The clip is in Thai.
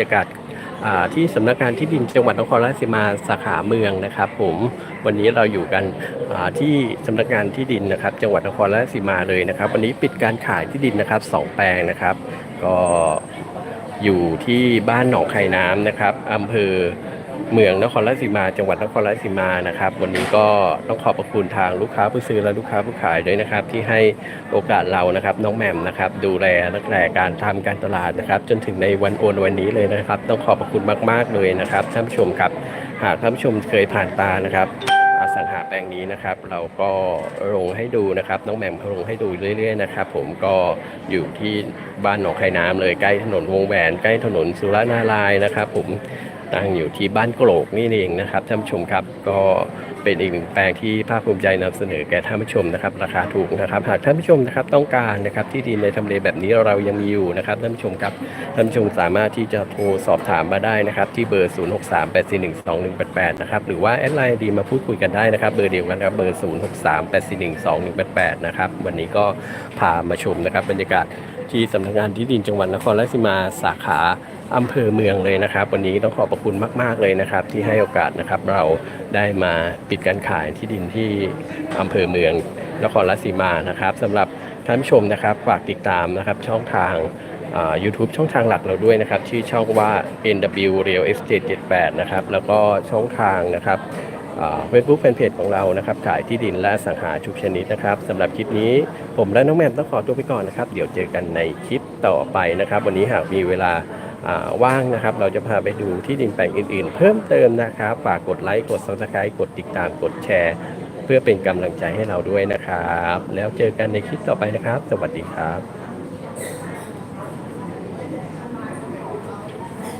รยากาศที่สำนักงานที่ดินจังหวัดนครราชสีมาสาขาเมืองนะครับ ผมวันนี้เราอยู่กันที่สำนักงานที่ดินนะครับ จังหวัดนครราชสีมาเลยนะครับ วันนี้ปิดการขายที่ดินนะครับสองแปลงนะครับ ก็อยู่ที่บ้านหนองไข่น้ำนะครับอำเภอ เมืองนครราชสีมา จังหวัดนครราชสีมานะครับ วันนี้ก็ต้องขอบพระคุณทางลูกค้าผู้ซื้อและลูกค้าผู้ขายด้วยนะครับ ที่ให้โอกาสเรานะครับน้องแหม่มนะครับ ดูแลตั้งแต่การทำการตลาดนะครับ จนถึงในวันโอนวันนี้เลยนะครับ ต้องขอบพระคุณมาก ๆเลยนะครับท่านผู้ชมครับหากท่านผู้ชมเคยผ่านตานะครับอสังหาแปลงนี้นะครับ เราก็ลงให้ดูนะครับน้องแหม่มเขาลงให้ดูเรื่อยๆนะครับ ผมก็อยู่ที่บ้านหนองไข่น้ำเลยใกล้ถนนวงแหวนใกล้ถนนสุรนารายนะครับ ผม ตั้งอยู่ที่บ้านโกรกนี่เองนะครับท่านผู้ชมครับ ก็เป็นอีกหนึ่งแปลงที่ภาคภูมิใจนำเสนอแก่ท่านผู้ชมนะครับ ราคาถูกนะครับหากท่านผู้ชมนะครับต้องการนะครับที่ดินในทำเลแบบนี้เรายังมีอยู่นะครับท่านผู้ชมครับท่านผู้ชมสามารถที่จะโทรสอบถามมาได้นะครับที่เบอร์ 0638412188 นะครับหรือว่าแอดไลน์ดีมาพูดคุยกันได้นะครับเบอร์เดียวกันครับเบอร์ 0638412188 นะครับวันนี้ก็พามาชมนะครับบรรยากาศที่สำนักงานที่ดินจังหวัดนครราชสีมาสาขา อำเภอเมืองเลยนะครับ วันนี้ต้องขอบพระคุณมาก ๆ เลยนะครับ ที่ให้โอกาสนะครับเราได้มาปิดการขายที่ดินที่อำเภอเมืองนครราชสีมานะครับสำหรับท่านผู้ชมนะครับฝากติดตามนะครับช่องทางอ่า YouTube ช่องทางหลักเราด้วยนะครับชื่อช่องว่า NW Real Estate 78นะครับแล้วก็ช่องทางนะครับเฟซบุ๊กแฟนเพจของเรานะครับขายที่ดินและสังหาทุกชนิดนะครับสำหรับคลิปนี้ผมและน้องแมมต้องขอตัวไปก่อนนะครับ เดี๋ยวเจอกันในคลิปต่อไปนะครับ วันนี้หากมีเวลา ว่างนะครับ เราจะพาไปดูที่ดินแปลงอื่นๆ เพิ่มเติมนะครับ ฝากกดไลค์ กด Subscribe กดติดตาม กดแชร์ เพื่อเป็นกำลังใจให้เราด้วยนะครับ แล้วเจอกันในคลิปต่อไปนะครับ สวัสดีครับ